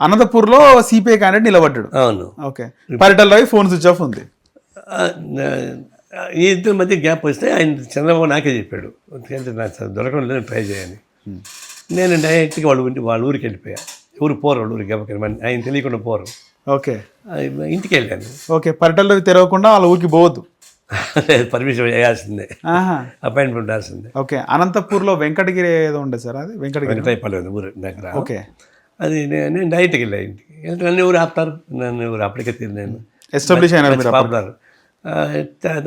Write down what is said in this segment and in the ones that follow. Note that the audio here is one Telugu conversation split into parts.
అనంతపూర్లో సిపిఐ క్యాండిడేట్ నిలబడ్డాడు. అవును. Okay. Paritala Ravi phone switch off ఉంది. ఈ ఇద్దరి మధ్య గ్యాప్ వస్తే ఆయన చంద్రబాబు నాకే చెప్పాడు. ఎందుకంటే నాకు దొరకడం లేదు ట్రై చేయని నేను డైరెక్ట్గా వాళ్ళ ఊరి వాళ్ళ ఊరికి వెళ్ళిపోయా. ఊరు పోరు వాళ్ళ ఊరికి మన- ఆయన తెలియకుండా పోరు. ఓకే. ఇంటికి వెళ్ళాను. ఓకే. పరిటల్ రవి తెరవకుండా వాళ్ళ ఊరికి పోవద్దు. పర్మిషన్ వేయాల్సిందే. ఆహా. అపాయింట్మెంట్ ఉండాల్సిందే. ఓకే. అనంతపూర్లో వెంకటగిరి ఏదో ఉండే సార్ అది? వెంకటగిరి. వెంకటాయపల్లి ఊరు దగ్గర. ఓకే. అది నేను డైరెక్ట్కి వెళ్ళా ఇంటికి. వెళ్తే నన్ను ఎవరు ఆపుతారు? నన్ను ఎవరు అప్పటికే తిరిగి నేను. ఎస్టాబ్లిష్ అయినారు మీరు పాపులర్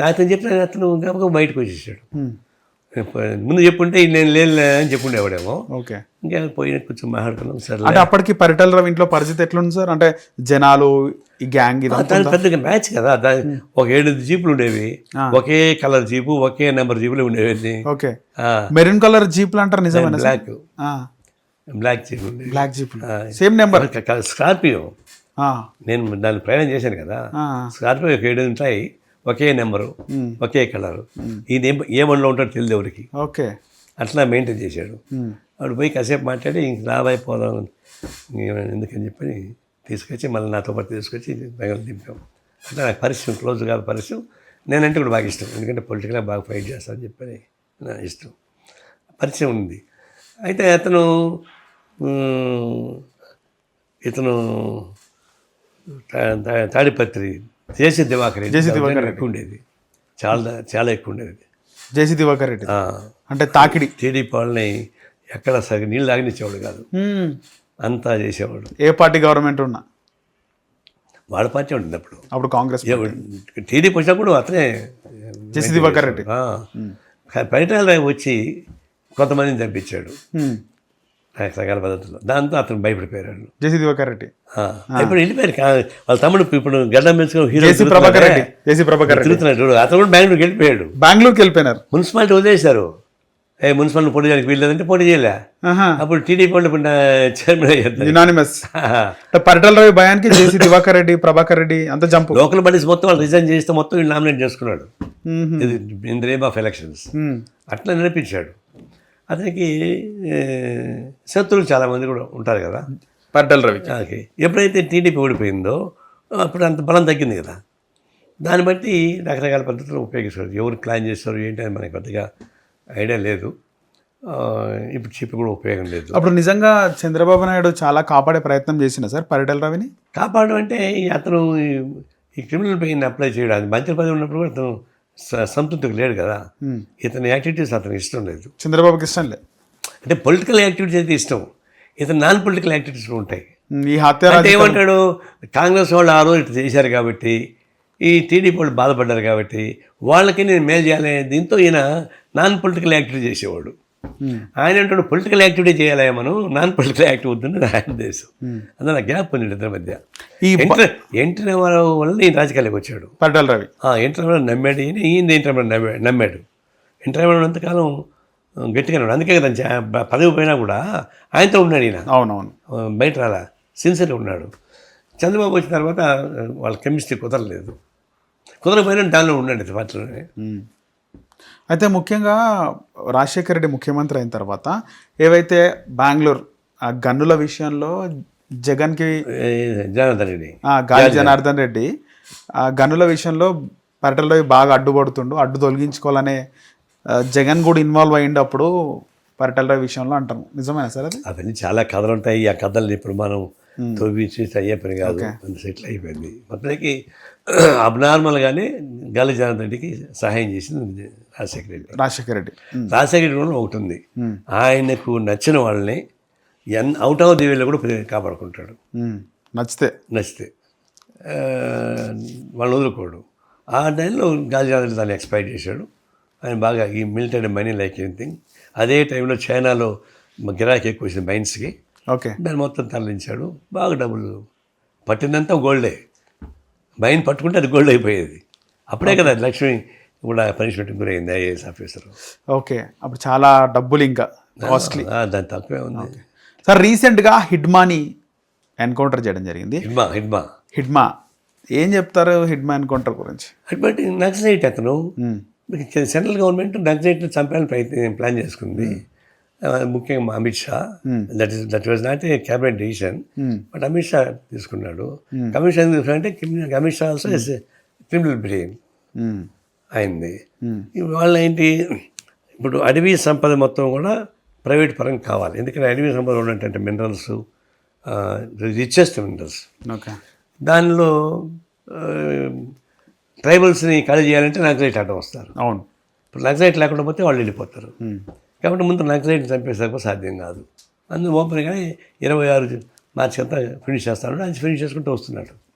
అతను చెప్పిన అతను గబగబా బయటకు వచ్చేసాడు. ముందు చెప్పుంటే నేను లేనులే అని చెప్పుండేవాడేమో ఓకే. ఇంకా పోయిన కొంచెం మాట్లాడుకున్నాం సరే అంటే అప్పటికి పరిటల్ రవి ఇంట్లో పరిస్థితి ఎట్లుంది సార్? అంటే జనాలు ఈ గ్యాంగ్ దాని పెద్దగా మ్యాచ్ కదా. ఒక ఏడు జీపులు ఉండేవి. ఒకే కలర్ జీపు ఒకే నెంబర్ జీపులు ఉండేవి ఓకే. మెరూన్ కలర్ జీప్లు అంటారు నిజమేనా బ్లాక్ బ్లాక్ జీప్ బ్లాక్ జీప్లు సేమ్ నెంబర్. స్కార్పియో. నేను దాన్ని ప్రయాణం చేశాను కదా. స్కార్పియో ఒక ఏడు ఉంటాయి ఒకే నెంబరు ఒకే కలరు. ఇది ఏ- ఏ బండిలో ఉంటాడో తెలియదు ఎవరికి. ఓకే. అట్లా మెయింటైన్ చేశాడు. వాడు పోయి కాసేపు మాట్లాడి ఇంక రాబాయి పోదాం. ఇంక ఎందుకని చెప్పి తీసుకొచ్చి మళ్ళీ నాతో పాటు తీసుకొచ్చి బెంగళూరు దింపాం. అంటే నాకు పరిచయం క్లోజ్ కాదు పరిచయం. నేనంటే కూడా బాగా ఇష్టం. ఎందుకంటే పొలిటికల్గా బాగా ఫైట్ చేస్తానని చెప్పని నా ఇష్టం. పరిచయం ఉంది. అయితే అతను ఇతను తాడిపత్రి జేసీ దివాకర్ రెడ్డి జేసీ దివాకర్ ఎక్కువ ఉండేది చాలా చాలా ఎక్కువ ఉండేది జేసీ దివాకర్ రెడ్డి. అంటే తాకిడి. టీడీపీ వాళ్ళని ఎక్కడ సగం నీళ్ళు తాగనిచ్చేవాడు కాదు. అంతా చేసేవాడు. ఏ పార్టీ గవర్నమెంట్ ఉన్నా. వాళ్ళ పార్టీ ఉంటుంది అప్పుడు. అప్పుడు కాంగ్రెస్ టీడీపీ వచ్చినప్పుడు అతనే జేసీ దివాకర్ రెడ్డి. పరిటాల వచ్చి కొంతమందిని మ్మ్. రకరకాల పద్ధతుల్లో దాంతో అతను భయపడిపోయాడు. జేసీ దివాకర్ రెడ్డి. ఇప్పుడు వెళ్ళిపోయారు వాళ్ళ తమ్ముడు ఇప్పుడు గడ్డం పెంచుకుని hero JC Prabhakar Reddy. JC Prabhakar Reddy. తిరుగుతున్నాడు. అతను కూడా బెంగళూరుకి వెళ్ళిపోయాడు. బెంగళూరుకి వెళ్ళిపోయినారు. మున్సిపాలిటీ వదిలేశారు. ఏ మున్సిపాలిటీ పోటీ చేయడానికి వీల్లేదంటే పోటీ చేయలే. అప్పుడు టీడీపీ వాళ్ళు చైర్మన్ అయ్యారు. యునానిమస్ పరిటల రవి భయానికి జేసీ దివాకర్ రెడ్డి ప్రభాకర్ రెడ్డి అంత జంపు. లోకల్ బాడీస్ మొత్తం వాళ్ళు రిజైన్ చేస్తే మొత్తం వీళ్ళు నామినేట్ చేసుకున్నాడు. In the name of elections. అట్లా నడిపించాడు. అతనికి శత్రువులు చాలామంది కూడా ఉంటారు కదా. పరిటల రవి. ఎప్పుడైతే టీడీపీ ఓడిపోయిందో అప్పుడు అంత బలం తగ్గింది కదా. దాన్ని బట్టి రకరకాల పద్ధతులు ఉపయోగిస్తారు. ఎవరు ప్లాన్ చేస్తారు ఏంటి అని మనకి పెద్దగా ఐడియా లేదు. ఆ, ఇప్పుడు చెప్పి కూడా ఉపయోగం లేదు. అప్పుడు నిజంగా చంద్రబాబు నాయుడు చాలా కాపాడే ప్రయత్నం చేసిన సార్ పరిటల రవిని? కాపాడడం అంటే ఈ అతను ఈ- ఈ క్రిమినల్ పెయిన్ అప్లై చేయడానికి మంత్రి పదవి ఉన్నప్పుడు కూడా అతను సంతృప్తికి లేడు కదా. ఇతని యాక్టివిటీస్ అతనికి ఇష్టం లేదు. చంద్రబాబుకి ఇష్టం లేదు అంటే పొలిటికల్ యాక్టివిటీస్ అయితే ఇష్టం. ఇతను నాన్ పొలిటికల్ యాక్టివిటీస్ ఉంటాయి. ఈ హత్య అంటే ఏమంటాడు? కాంగ్రెస్ వాళ్ళు ఆ రోజు ఇట్లా చేశారు కాబట్టి ఈ టీడీపీ వాళ్ళు బాధపడ్డారు కాబట్టి వాళ్ళకి నేను మేలు చేయాలి. దీంతో ఈయన నాన్ పొలిటికల్ యాక్టివిటీ చేసేవాడు. ఆయన అంటాడు పొలిటికల్ యాక్టివిటీ చేయాలి మనం నాన్ పొలిటికల్ యాక్టివ్ వద్దని ఆయన దేశం. అందులో గ్యాప్ ఉంది ఇద్దరి మధ్య. ఈ ఎన్టీ రామారావు వల్ల ఈయన రాజకీయాలకు వచ్చాడు. పరిటల రవి. ఎన్టీ రామారావు నమ్మాడు ఈయన ఈయన ఎన్టీ రామారావు నమ్మాడు. నమ్మాడు ఎన్టీ రామారావు అంతకాలం గట్టిగా ఉన్నాడు. అందుకే కదా పదవి పోయినా కూడా ఆయనతో ఉన్నాడు ఈయన. అవునవును. బయట రాలా. సిన్సియర్గా ఉన్నాడు. చంద్రబాబు వచ్చిన తర్వాత వాళ్ళ కెమిస్ట్రీ కుదరలేదు. కుదరపోయినా దానిలో ఉండండి పార్టీలోనే. అయితే ముఖ్యంగా రాజశేఖర రెడ్డి ముఖ్యమంత్రి అయిన తర్వాత ఏవైతే బెంగళూరు ఆ గన్నుల విషయంలో జగన్కి జనార్దన్ రెడ్డి. ఆ, గాలి జనార్దన్ రెడ్డి ఆ గన్నుల విషయంలో రవి బాగా అడ్డుపడుతుండు అడ్డు తొలగించుకోవాలనే జగన్ కూడా ఇన్వాల్వ్ అయ్యిండు అప్పుడు పరిటల రవి విషయంలో అంటాం నిజమేనా సార్ అది? అవన్నీ చాలా కథలు ఉంటాయి. ఆ కథల్ని ఇప్పుడు మనం తవ్వి చూసి అయ్యే పని కాదు. సెటిల్ అయిపోయింది. మొత్తానికి అబ్నార్మల్గానే గాలి జనార్దన్ రెడ్డికి సహాయం చేసింది. రాజశేఖర రెడ్డి. రాజశేఖర రెడ్డి. రాజశేఖర రెడ్డి కూడా ఒకటి ఉంది. ఆయనకు నచ్చిన వాళ్ళని ఎన్ అవుట్ ఆఫ్ ది వేలో కూడా కాపాడుకుంటాడు. నచ్చితే. నచ్చితే. వాళ్ళని వదులుకోడు. ఆ టైంలో జనార్దన్ దాన్ని ఎక్స్పైర్ చేశాడు. ఆయన బాగా ఈ మిలిటరీ మనీ లైక్ ఎనీథింగ్. అదే టైంలో చైనాలో గిరాకీ ఎక్కువ వచ్చింది మైన్స్కి ఓకే. దాన్ని మొత్తం తరలించాడు. బాగా డబ్బులు పట్టిందంతా గోల్డే. మైన్ పట్టుకుంటే అది గోల్డ్ అయిపోయేది. అప్పుడే కదా లక్ష్మి కూడా పనిష్మెంట్ గురైంది ఐఏఎస్ ఆఫీసర్ ఓకే. అప్పుడు చాలా డబ్బులు ఇంకా కాస్ట్లీ దాని తక్కువే ఉంది. సార్ రీసెంట్గా హిడ్మాని ఎన్కౌంటర్ చేయడం జరిగింది. హిడ్మా హిడ్మా. హిడ్మా. ఏం చెప్తారు హిడ్మా ఎన్కౌంటర్ గురించి? బట్ నక్సలైట్ అతను. సెంట్రల్ గవర్నమెంట్ నక్సలైట్ని చంపాలని ప్రయత్నం ప్లాన్ చేసుకుంది. ముఖ్యంగా Amit Shah. That is that was not a cabinet decision but Amit Shah తీసుకున్నాడు. అమిత్ షా ఎందుకు తీసుకున్నాడు అంటే Amit Shah also is criminal brain అయింది. వాళ్ళ ఏంటి ఇప్పుడు అడవి సంపద మొత్తం కూడా ప్రైవేట్ పరంగా కావాలి. ఎందుకంటే అడవి సంపద ఉన్నటువంటి మినరల్స్ రిచెస్ట్ మినరల్స్ దానిలో ట్రైబల్స్ని ఖాళీ చేయాలంటే నక్సలైట్ అడ్డం వస్తారు. అవును. ఇప్పుడు నక్సలైట్ లేకుండా పోతే వాళ్ళు వెళ్ళిపోతారు. కాబట్టి ముందు నక్సలైట్ చంపేసరికి సాధ్యం కాదు. అందులో ఓపెన్గానే ఇరవై ఆరు మార్చి అంతా ఫినిష్ చేస్తాడు. అది ఫినిష్ చేసుకుంటూ వస్తున్నాడు.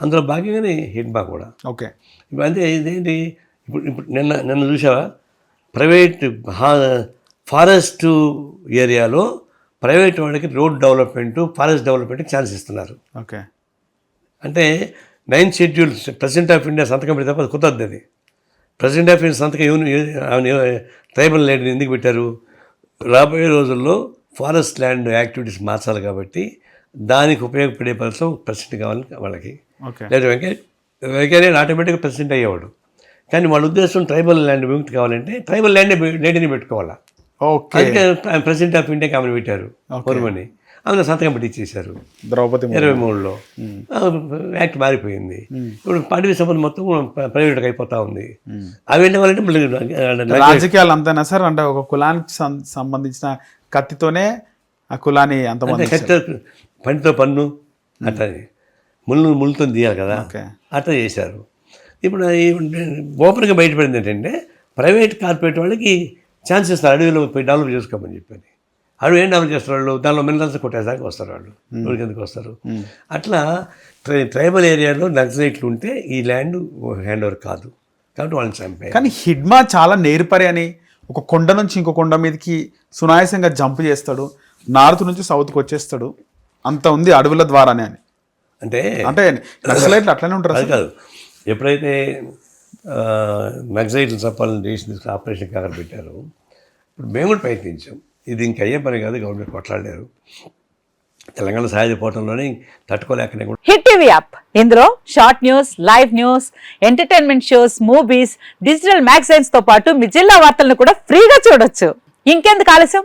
అందులో భాగంగానే హిడ్బా కూడా. ఓకే. ఇప్పుడు అంతే ఇదేంటి? ఇప్పుడు ఇప్పుడు నిన్న నిన్న చూసావా ప్రైవేట్ ఫారెస్ట్ ఏరియాలో ప్రైవేట్ వాళ్ళకి రోడ్ డెవలప్మెంట్ ఫారెస్ట్ డెవలప్మెంట్కి ఛాన్స్ ఇస్తున్నారు. ఓకే. అంటే ninth schedule president of India సంతకం పెడితే తప్ప అది కుదరదు అది. ప్రెసిడెంట్ ఆఫ్ ఇండియా సంతకం ఎవరు ట్రైబల్ ల్యాండ్ ఎందుకు పెట్టారు? రాబోయే రోజుల్లో ఫారెస్ట్ ల్యాండ్ యాక్టివిటీస్ మార్చాలి కాబట్టి దానికి ఉపయోగపడే పరిస్థితి ప్రెసిడెంట్ కావాలి వాళ్ళకి. లేదా వెంకయ్య వెంకయ్య ఆటోమేటిక్గా ప్రెసిడెంట్ అయ్యేవాడు. కానీ వాళ్ళ ఉద్దేశం ట్రైబల్ ల్యాండ్ విముక్తి కావాలంటే ట్రైబల్ ల్యాండ్ లేడీని పెట్టుకోవాలా? ఓకే. ప్రెసిడెంట్ ఆఫ్ ఇండియాకి ఆమెను పెట్టారు పొరుమని ఆమె సంతకం పెట్టించేశారు ద్రౌపది ముర్ము. ఇరవై మూడులో యాక్ట్ మారిపోయింది. ఇప్పుడు అడవి సంపద మొత్తం ప్రైవేట్గా అయిపోతా ఉంది. అవి మళ్ళీ రాజకీయాలు అంతేనా సార్ అంటే ఒక కులానికి సంబంధించిన కత్తితోనే ఆ కులాన్ని కత్తి పంటితో పన్ను అట్లా ముళ్ళు ముళ్ళతో తీయాలి కదా. అట్లా చేశారు. ఇప్పుడు ఓపెన్గా బయటపడింది ఏంటంటే ప్రైవేట్ కార్పొరేట్ వాళ్ళకి ఛాన్స్ ఇస్తారు. అడవిలో పోయి డెవలప్ చేసుకోమని చెప్పని అడవి ఏం డెవలప్ చేస్తారు వాళ్ళు? దానిలో మినరల్స్ కొట్టేదాకా వస్తారు వాళ్ళు. ఊరికి ఎందుకు వస్తారు? అట్లా ట్రై ట్రైబల్ ఏరియాలో నక్సలైట్లు ఉంటే ఈ ల్యాండ్ హ్యాండ్ ఓవర్ కాదు. కాబట్టి వాళ్ళని చంపే కానీ హిడ్మా చాలా నేర్పరి అని ఒక కొండ నుంచి ఇంకో కొండ మీదకి సునాయాసంగా జంప్ చేస్తాడు. నార్త్ నుంచి సౌత్కి వచ్చేస్తాడు. అంత ఉంది అడవుల ద్వారానే అని. అంటే అంటే నక్సలైట్లు అట్లనే ఉంటారు అది కాదు. ఎప్పుడైతే నక్సలైట్లు చంపాలని దేశం తీసుకుని ఆపరేషన్ కాకర పెట్టారు ఇప్పుడు మేము కూడా ప్రయత్నించాం. ఇది ఇంక అయ్యే పని కాదు గవర్నమెంట్ కొట్లాడారు. తెలంగాణ సహాయ పోవటంలోనే తట్టుకోలేకనే కూడా హిట్ టీవీ యాప్. ఇందులో short news live news entertainment shows movies digital మ్యాగజైన్స్తో పాటు మీ జిల్లా వార్తలను కూడా ఫ్రీగా చూడొచ్చు. ఇంకెందుకు ఆలస్యం?